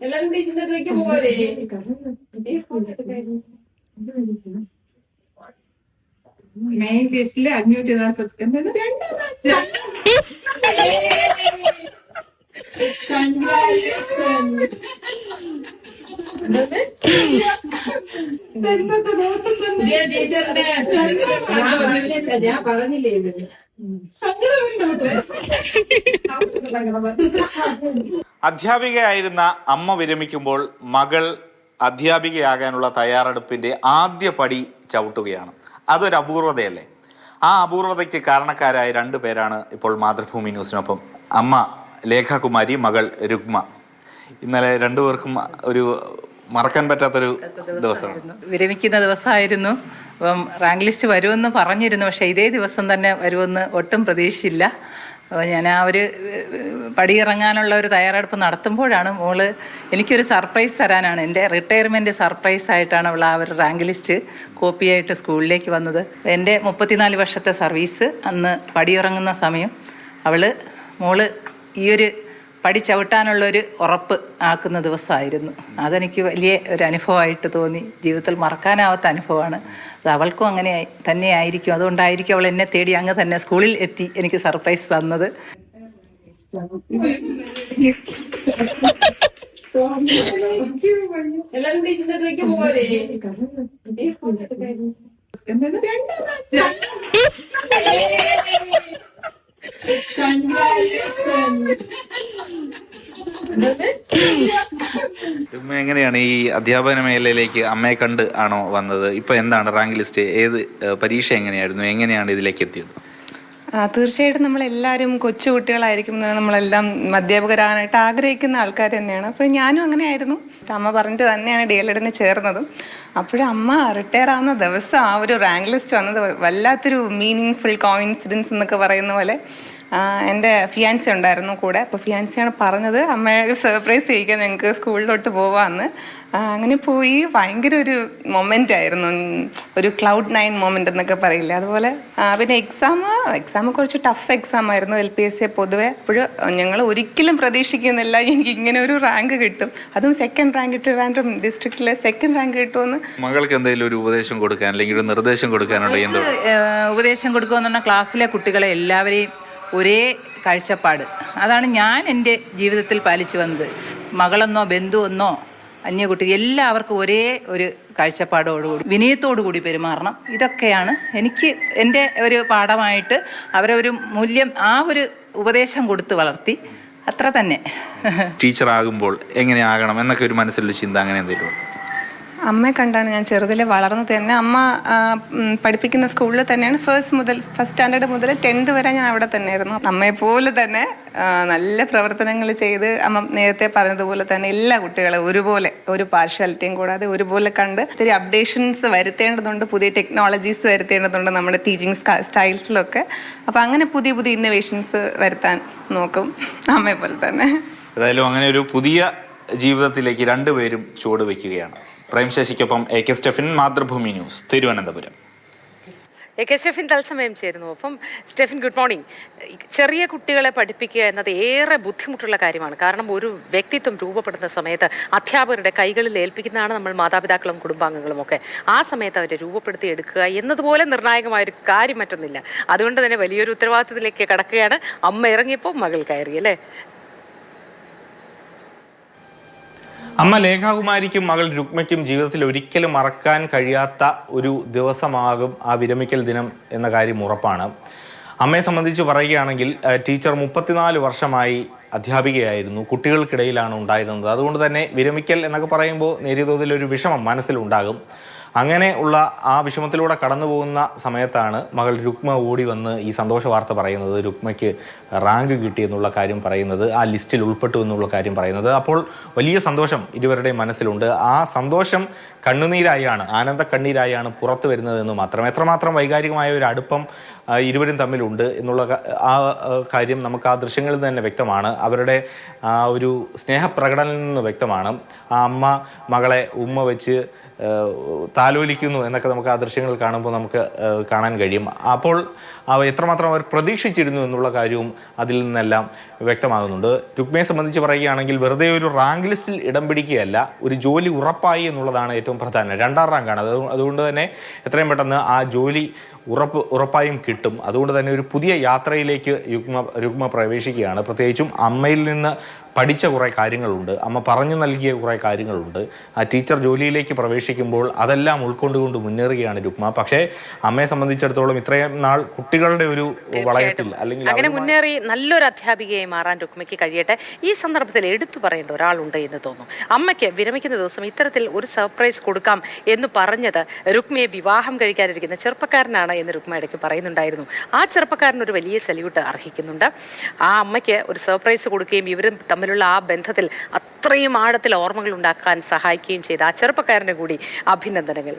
എല്ലാരും ടീച്ചറിലേക്ക് പോരെ മെയിൻ ഡിഷിൽ അഞ്ഞൂറ്റി നാൽപ്പത്തി എന്താണ്? ഇന്നത്തെ ദിവസം ഞാൻ പറഞ്ഞില്ല അധ്യാപികയായിരുന്ന അമ്മ വിരമിക്കുമ്പോൾ മകൾ അധ്യാപികയാകാനുള്ള തയ്യാറെടുപ്പിന്റെ ആദ്യ പടി ചവിട്ടുകയാണ്. അതൊരു അപൂർവതയല്ലേ ആ അപൂർവതയ്ക്ക് കാരണക്കാരായ രണ്ടു പേരാണ് ഇപ്പോൾ മാതൃഭൂമി ന്യൂസിനൊപ്പം. അമ്മ ലേഖാകുമാരി മകൾ രുഗ്മ. ഇന്നലെ രണ്ടുപേർക്കും ഒരു മറക്കാൻ പറ്റാത്തൊരു ദിവസമാണ്. വിരമിക്കുന്ന ദിവസമായിരുന്നു. അപ്പം റാങ്ക് ലിസ്റ്റ് വരുമെന്ന് പറഞ്ഞിരുന്നു പക്ഷേ ഇതേ ദിവസം തന്നെ വരുമെന്ന് ഒട്ടും പ്രതീക്ഷിച്ചില്ല. അപ്പോൾ ഞാൻ ആ ഒരു പടിയിറങ്ങാനുള്ള ഒരു തയ്യാറെടുപ്പ് നടത്തുമ്പോഴാണ് മോൾ എനിക്കൊരു സർപ്രൈസ് തരാനാണ്. എന്റെ റിട്ടയർമെന്റ് സർപ്രൈസ് ആയിട്ടാണ് അവൾ ആ ഒരു റാങ്ക് ലിസ്റ്റ് കോപ്പിയായിട്ട് സ്കൂളിലേക്ക് വന്നത്. എന്റെ മുപ്പത്തിനാല് വർഷത്തെ സർവീസ് അന്ന് പടിയിറങ്ങുന്ന സമയം അവൾ മോൾ ഈ ഒരു പടി ചവിട്ടാനുള്ളൊരു ഉറപ്പ് ആക്കുന്ന ദിവസമായിരുന്നു. അതെനിക്ക് വലിയ ഒരു അനുഭവമായിട്ട് തോന്നി. ജീവിതത്തിൽ മറക്കാനാവാത്ത അനുഭവമാണ്. അത് അവൾക്കും അങ്ങനെ തന്നെയായിരിക്കും. അതുകൊണ്ടായിരിക്കും അവൾ എന്നെ തേടി അങ്ങ് തന്നെ സ്കൂളിൽ എത്തി എനിക്ക് സർപ്രൈസ് തന്നത്. എല്ലാരും എങ്ങനെയാണ് ഈ അധ്യാപന മേഖലയിലേക്ക് അമ്മയെ കണ്ട് ആണോ വന്നത്? ഇപ്പൊ എന്താണ് റാങ്ക് ലിസ്റ്റ്? ഏത് പരീക്ഷ എങ്ങനെയായിരുന്നു? എങ്ങനെയാണ് ഇതിലേക്ക് എത്തിയത്? തീർച്ചയായിട്ടും നമ്മളെല്ലാവരും കൊച്ചു കുട്ടികളായിരിക്കും നമ്മളെല്ലാം അധ്യാപകരാകാനായിട്ട് ആഗ്രഹിക്കുന്ന ആൾക്കാർ തന്നെയാണ്. അപ്പോൾ ഞാനും അങ്ങനെയായിരുന്നു. അമ്മ പറഞ്ഞിട്ട് തന്നെയാണ് ഡി എൽ എഡിന് ചേർന്നതും. അപ്പോഴും അമ്മ റിട്ടയർ ആവുന്ന ദിവസം ആ ഒരു റാങ്ക് ലിസ്റ്റ് വന്നത് വല്ലാത്തൊരു മീനിങ് ഫുൾ കോയിൻസിഡൻസ് എന്നൊക്കെ പറയുന്ന പോലെ എന്റെ ഫിയാൻസി ഉണ്ടായിരുന്നു കൂടെ. അപ്പോൾ ഫിയാൻസിയാണ് പറഞ്ഞത് അമ്മയെ സർപ്രൈസ് ചെയ്യിക്കാൻ ഞങ്ങൾക്ക് സ്കൂളിലോട്ട് പോവാമെന്ന് അങ്ങനെ പോയി. ഭയങ്കര ഒരു മൊമെന്റ് ആയിരുന്നു. ഒരു ക്ലൗഡ് നയൻ മൊമെന്റ് എന്നൊക്കെ പറയില്ല. അതുപോലെ പിന്നെ എക്സാം എക്സാം കുറച്ച് ടഫ് എക്സാം ആയിരുന്നു എൽ പി എസ് സി പൊതുവെ. അപ്പോഴും ഞങ്ങൾ ഒരിക്കലും പ്രതീക്ഷിക്കുന്നില്ല എനിക്ക് ഇങ്ങനെ ഒരു റാങ്ക് കിട്ടും. അതും സെക്കൻഡ് റാങ്ക് ട്രിവാൻഡ്രം ഡിസ്ട്രിക്റ്റിലെ സെക്കൻഡ് റാങ്ക് കിട്ടുമെന്ന് മകൾക്ക് എന്തെങ്കിലും ഒരു ഉപദേശം കൊടുക്കാൻ അല്ലെങ്കിൽ ഒരു നിർദ്ദേശം കൊടുക്കാനുള്ള ഉപദേശം കൊടുക്കുക എന്ന് പറഞ്ഞാൽ ക്ലാസ്സിലെ കുട്ടികളെ എല്ലാവരെയും ഒരേ കാഴ്ചപ്പാട്. അതാണ് ഞാൻ എന്റെ ജീവിതത്തിൽ പാലിച്ചു വന്നത്. മകളെന്നോ ബന്ധുവെന്നോ അന്യകുട്ടി എല്ലാവർക്കും ഒരേ ഒരു കാഴ്ചപ്പാടോടുകൂടി വിനയത്തോടു കൂടി പെരുമാറണം. ഇതൊക്കെയാണ് എനിക്ക് എന്റെ ഒരു പാഠമായിട്ട് അവരെ ഒരു മൂല്യം ആ ഒരു ഉപദേശം കൊടുത്ത് വളർത്തി. അത്ര തന്നെ. ടീച്ചറാകുമ്പോൾ എങ്ങനെ ആകണം എന്നൊക്കെ ഒരു മനസ്സിലൊരു ചിന്ത അങ്ങനെ എന്തെങ്കിലും? അമ്മയെ കണ്ടാണ് ഞാൻ ചെറുതിലെ വളർന്നത് തന്നെ. അമ്മ പഠിപ്പിക്കുന്ന സ്കൂളിൽ തന്നെയാണ് ഫസ്റ്റ് മുതൽ ഫസ്റ്റ് സ്റ്റാൻഡേർഡ് മുതൽ ടെൻത്ത് വരെ ഞാൻ അവിടെ തന്നെയായിരുന്നു. അമ്മയെ പോലെ തന്നെ നല്ല പ്രവർത്തനങ്ങൾ ചെയ്ത് അമ്മ നേരത്തെ പറഞ്ഞതുപോലെ തന്നെ എല്ലാ കുട്ടികളെ ഒരുപോലെ ഒരു പാർഷ്യാലിറ്റിയും കൂടാതെ ഒരുപോലെ കണ്ട് ഒത്തിരി അപ്ഡേഷൻസ് വരുത്തേണ്ടതുണ്ട് പുതിയ ടെക്നോളജീസ് വരുത്തേണ്ടതുണ്ട് നമ്മുടെ ടീച്ചിങ് സ്റ്റൈൽസിലൊക്കെ അപ്പോൾ അങ്ങനെ പുതിയ പുതിയ ഇന്നോവേഷൻസ് വരുത്താൻ നോക്കും അമ്മയെ പോലെ തന്നെ. ഏതായാലും അങ്ങനെ ഒരു പുതിയ ജീവിതത്തിലേക്ക് രണ്ടുപേരും ചുവട് വയ്ക്കുകയാണ്. Prem ശശിക്കൊപ്പം A K Stephin Mathrubhumi news Thiruvananthapuram. A K Stephin തത്സമയം ചേരുന്നു. അപ്പം സ്റ്റെഫിൻ ഗുഡ് മോർണിംഗ്. ചെറിയ കുട്ടികളെ പഠിപ്പിക്കുക എന്നത് ഏറെ ബുദ്ധിമുട്ടുള്ള കാര്യമാണ്. കാരണം ഒരു വ്യക്തിത്വം രൂപപ്പെടുന്ന സമയത്ത് അധ്യാപകരുടെ കൈകളിൽ ഏൽപ്പിക്കുന്നതാണ് നമ്മൾ മാതാപിതാക്കളും കുടുംബാംഗങ്ങളും ഒക്കെ. ആ സമയത്ത് അവരെ രൂപപ്പെടുത്തി എടുക്കുക എന്നതുപോലെ നിർണായകമായ ഒരു കാര്യം മറ്റൊന്നില്ല അതുകൊണ്ട് തന്നെ വലിയൊരു ഉത്തരവാദിത്തത്തിലേക്ക് കടക്കുകയാണ്. അമ്മ ഇറങ്ങിയപ്പോൾ മകൾ കയറി അല്ലേ? അമ്മ ലേഖാകുമാരിക്കും മകൾ രുക്മയ്ക്കും ജീവിതത്തിൽ ഒരിക്കലും മറക്കാൻ കഴിയാത്ത ഒരു ദിവസമാകും ആ വിരമിക്കൽ ദിനം എന്ന കാര്യം ഉറപ്പാണ്. അമ്മയെ സംബന്ധിച്ച് പറയുകയാണെങ്കിൽ ടീച്ചർ മുപ്പത്തിനാല് വർഷമായി അധ്യാപികയായിരുന്നു. കുട്ടികൾക്കിടയിലാണ് ഉണ്ടായിരുന്നത്. അതുകൊണ്ട് തന്നെ വിരമിക്കൽ എന്നൊക്കെ പറയുമ്പോൾ നേരിയ തോതിൽ ഒരു വിഷമം മനസ്സിലുണ്ടാകും. അങ്ങനെ ഉള്ള ആ വിഷമത്തിലൂടെ കടന്നു പോകുന്ന സമയത്താണ് മകൾ രുക്മ ഓടി വന്ന് ഈ സന്തോഷ വാർത്ത പറയുന്നത്. രുക്മയ്ക്ക് റാങ്ക് കിട്ടി എന്നുള്ള കാര്യം പറയുന്നത്. ആ ലിസ്റ്റിൽ ഉൾപ്പെട്ടു എന്നുള്ള കാര്യം പറയുന്നത്. അപ്പോൾ വലിയ സന്തോഷം ഇരുവരുടെയും മനസ്സിലുണ്ട്. ആ സന്തോഷം കണ്ണുനീരായാണ് ആനന്ദ കണ്ണീരായാണ് പുറത്തു വരുന്നതെന്ന് മാത്രം. എത്രമാത്രം വൈകാരികമായ ഒരു അടുപ്പം ഇരുവരും തമ്മിലുണ്ട് എന്നുള്ള ആ കാര്യം നമുക്ക് ആ ദൃശ്യങ്ങളിൽ തന്നെ വ്യക്തമാണ്. അവരുടെ ആ ഒരു സ്നേഹപ്രകടനം നിന്ന് വ്യക്തമാണ്. ആ അമ്മ മകളെ ഉമ്മ വെച്ച് താലോലിക്കുന്നു എന്നൊക്കെ നമുക്ക് ആ ദൃശ്യങ്ങൾ കാണുമ്പോൾ നമുക്ക് കാണാൻ കഴിയും. അപ്പോൾ അവ എത്രമാത്രം അവർ പ്രതീക്ഷിച്ചിരുന്നു എന്നുള്ള കാര്യവും അതിൽ നിന്നെല്ലാം വ്യക്തമാകുന്നുണ്ട്. രുക്മയെ സംബന്ധിച്ച് പറയുകയാണെങ്കിൽ വെറുതെ ഒരു റാങ്ക് ലിസ്റ്റിൽ ഇടം പിടിക്കുകയല്ല ഒരു ജോലി ഉറപ്പായി എന്നുള്ളതാണ് ഏറ്റവും പ്രധാനം. രണ്ടാം റാങ്കാണ്. അത് അതുകൊണ്ട് തന്നെ എത്രയും പെട്ടെന്ന് ആ ജോലി ഉറപ്പ് ഉറപ്പായും കിട്ടും. അതുകൊണ്ട് തന്നെ ഒരു പുതിയ യാത്രയിലേക്ക് രുഗ്മ രുഗ്മ പ്രവേശിക്കുകയാണ്. പ്രത്യേകിച്ചും അമ്മയിൽ നിന്ന് പഠിച്ച കുറേ കാര്യങ്ങളുണ്ട് അമ്മ പറഞ്ഞു നൽകിയ കുറേ കാര്യങ്ങളുണ്ട്. ആ ടീച്ചർ ജോലിയിലേക്ക് പ്രവേശിക്കുമ്പോൾ അതെല്ലാം ഉൾക്കൊണ്ടുകൊണ്ട് മുന്നേറുകയാണ് രുക്മ. പക്ഷേ അമ്മയെ സംബന്ധിച്ചിടത്തോളം ഇത്രയും നാൾ കുട്ടികളുടെ ഒരു വളയത്തിൽ അല്ലെങ്കിൽ അങ്ങനെ മുന്നേറി നല്ലൊരു അധ്യാപികയായി മാറാൻ രുക്മയ്ക്ക് കഴിയട്ടെ. ഈ സന്ദർഭത്തിൽ എടുത്തു പറയേണ്ട ഒരാളുണ്ട് എന്ന് തോന്നുന്നു അമ്മയ്ക്ക് വിരമിക്കുന്ന ദിവസം ഇത്തരത്തിൽ ഒരു സർപ്രൈസ് കൊടുക്കാം എന്ന് പറഞ്ഞത് രുക്മയെ വിവാഹം കഴിക്കാനിരിക്കുന്ന ചെറുപ്പക്കാരനാണ് എന്ന് രുക്മ ഇടയ്ക്ക് പറയുന്നുണ്ടായിരുന്നു. ആ ചെറുപ്പക്കാരൻ ഒരു വലിയ സല്യൂട്ട് അർഹിക്കുന്നുണ്ട്. ആ അമ്മയ്ക്ക് ഒരു സർപ്രൈസ് കൊടുക്കുകയും ഇവരും തമ്മിലുള്ള ആ ബന്ധത്തിൽ അത്രയും ആഴത്തിൽ ഓർമ്മകൾ ഉണ്ടാക്കാൻ സഹായിക്കുകയും ചെയ്ത ആ ചെറുപ്പക്കാരന്റെ കൂടി അഭിനന്ദനങ്ങൾ.